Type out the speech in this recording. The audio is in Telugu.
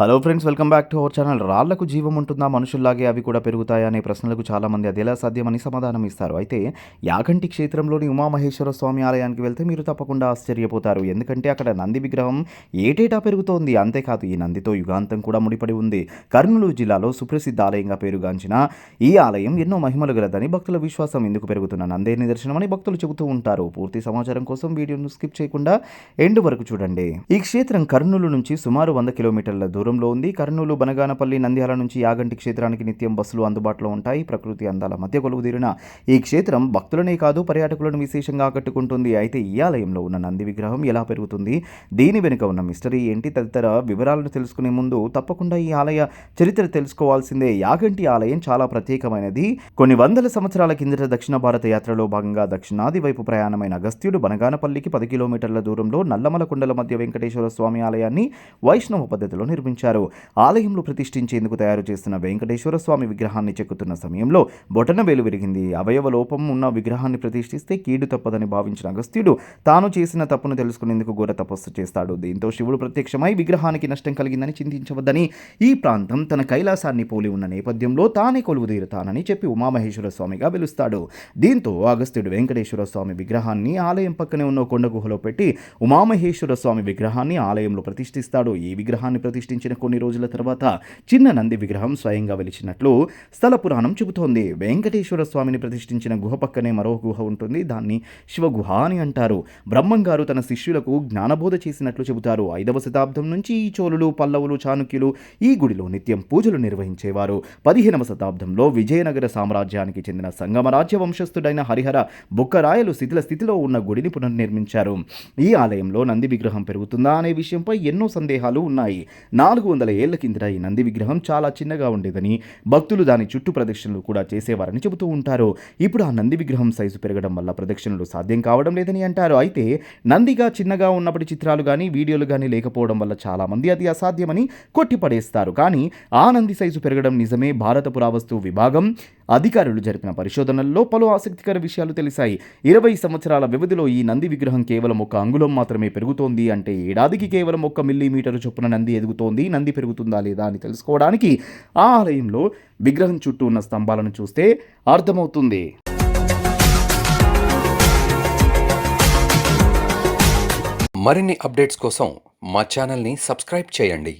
Hello friends welcome back to our channel రాళ్ళకు జీవం ఉంటుందా? మనుషుల్లాగే అవి కూడా పెరుగుతాయా? అనే ప్రశ్నలకు చాలామంది అది ఎలా సాధ్యమని సమాధానం ఇస్తారు. అయితే యాగంటి క్షేత్రంలోని ఉమామహేశ్వర స్వామి ఆలయానికి వెళ్తే మీరు తప్పకుండా ఆశ్చర్యపోతారు. ఎందుకంటే అక్కడ నంది విగ్రహం ఏటేటా పెరుగుతోంది? అంతేకాదు ఈ నందితో యుగాంతం కూడా ముడిపడి ఉంది. కర్నూలు జిల్లాలో సుప్రసిద్ధ ఆలయంగా పేరుగాంచిన ఈ ఆలయం ఎన్నో మహిమలు గలదని భక్తుల విశ్వాసం ఎందుకు పెరుగుతున్న నందే నిదర్శనమని భక్తులు చెబుతూ ఉంటారు. పూర్తి సమాచారం కోసం వీడియోను స్కిప్ చేయకుండా ఎండ్ వరకు చూడండి. ఈ క్షేత్రం కర్నూలు నుంచి సుమారు వంద కిలోమీటర్ల దూరం దూరంలో ఉంది. కర్నూలు బనగానపల్లి నంద్యాల నుంచి యాగంటి క్షేత్రానికి నిత్యం బస్సులు అందుబాటులో ఉంటాయి. ప్రకృతి అందాల మధ్య కొలువుదీరిన ఈ క్షేత్రం భక్తులనే కాదు పర్యాటకులను విశేషంగా ఆకట్టుకుంటుంది. అయితే ఈ ఆలయంలో ఉన్న నంది విగ్రహం ఎలా పెరుగుతుంది? దీని వెనుక ఉన్న మిస్టరీ ఏంటి? తదితర వివరాలను తెలుసుకునే ముందు తప్పకుండా ఈ ఆలయ చరిత్ర తెలుసుకోవాల్సిందే. యాగంటి ఆలయం చాలా ప్రత్యేకమైనది. కొన్ని వందల సంవత్సరాల కిందట దక్షిణ భారత యాత్రలో భాగంగా దక్షిణాది వైపు ప్రయాణమైన అగస్త్యుడు బనగానపల్లికి పది కిలోమీటర్ల దూరంలో నల్లమల కొండల మధ్య వెంకటేశ్వర స్వామి ఆలయాన్ని వైష్ణవ పద్ధతిలో నిర్మించారు. ఆలయంలో ప్రతిష్ఠించేందుకు తయారు చేస్తున్న వెంకటేశ్వర స్వామి విగ్రహాన్ని చెక్కుతున్న సమయంలో బొటన వేలు విరిగింది. అవయవ లోపం ఉన్న విగ్రహాన్ని ప్రతిష్ఠిస్తే కీడు తప్పదని భావించిన అగస్త్యుడు తాను చేసిన తప్పును తెలుసుకునేందుకు ఘోర తపస్సు చేస్తాడు. దీంతో శివుడు ప్రత్యక్షమై విగ్రహానికి నష్టం కలిగిందని చింతించవద్దని ఈ ప్రాంతం తన కైలాసాన్ని పోలి ఉన్న నేపథ్యంలో తానే కొలువు తీరుతానని చెప్పి ఉమామహేశ్వర స్వామిగా పిలుస్తాడు దీంతో అగస్త్యుడు వెంకటేశ్వర స్వామి విగ్రహాన్ని ఆలయం పక్కనే ఉన్న కొండ గుహలో పెట్టి ఉమామహేశ్వర స్వామి విగ్రహాన్ని ఆలయంలో ప్రతిష్ఠిస్తాడు. ఈ విగ్రహాన్ని ప్రతిష్ఠించిన కొన్ని రోజుల తర్వాత చిన్న నంది విగ్రహం స్వయంగా వెలిచినట్లు స్థల పురాణం చెబుతోంది. వెంకటేశ్వర స్వామిని ప్రతిష్ఠించిన గుహ పక్కనే మరో గుహ ఉంటుంది. దాన్ని శివగుహ అని అంటారు. బ్రహ్మంగారు తన శిష్యులకు జ్ఞానబోధ చేసినట్లు చెబుతారు. ఐదవ శతాబ్దం నుంచి ఈ చోళులు పల్లవులు చాణుక్యులు ఈ గుడిలో నిత్యం పూజలు నిర్వహించేవారు. పదిహేనవ శతాబ్దంలో విజయనగర సామ్రాజ్యానికి చెందిన సంగమరాజ్య వంశస్థుడైన హరిహర బుక్కరాయలు శిథిల స్థితిలో ఉన్న గుడిని పునర్నిర్మించారు. ఈ ఆలయంలో నంది విగ్రహం పెరుగుతుందా అనే విషయంపై ఎన్నో సందేహాలు ఉన్నాయి. నాలుగు వందల ఏళ్ళ కిందట ఈ నంది విగ్రహం చాలా చిన్నగా ఉండేదని భక్తులు దాని చుట్టూ ప్రదక్షిణలు కూడా చేసేవారని చెబుతూ ఉంటారు. ఇప్పుడు ఆ నంది విగ్రహం సైజు పెరగడం వల్ల ప్రదక్షిణలు సాధ్యం కావడం లేదని అంటారు. అయితే నందిగా చిన్నగా ఉన్నప్పటి చిత్రాలు కానీ వీడియోలు కానీ లేకపోవడం వల్ల చాలామంది అది అసాధ్యమని కొట్టిపడేస్తారు. కానీ ఆ నంది సైజు పెరగడం నిజమే. భారత పురావస్తు విభాగం అధికారులు జరిపిన పరిశోధనల్లో పలు ఆసక్తికర విషయాలు తెలిసాయి. ఇరవై సంవత్సరాల వ్యవధిలో ఈ నంది విగ్రహం కేవలం ఒక అంగుళం మాత్రమే పెరుగుతోంది అంటే ఏడాదికి కేవలం ఒక్క మిల్లీమీటర్ చొప్పున నంది ఎదుగుతోంది. నంది పెరుగుతుందా లేదా అని తెలుసుకోవడానికి ఆ ఆలయంలో విగ్రహం చుట్టూ ఉన్న స్తంభాలను చూస్తే అర్థమవుతుంది. మరిన్ని అప్డేట్స్ కోసం మా ఛానల్ని సబ్స్క్రైబ్ చేయండి.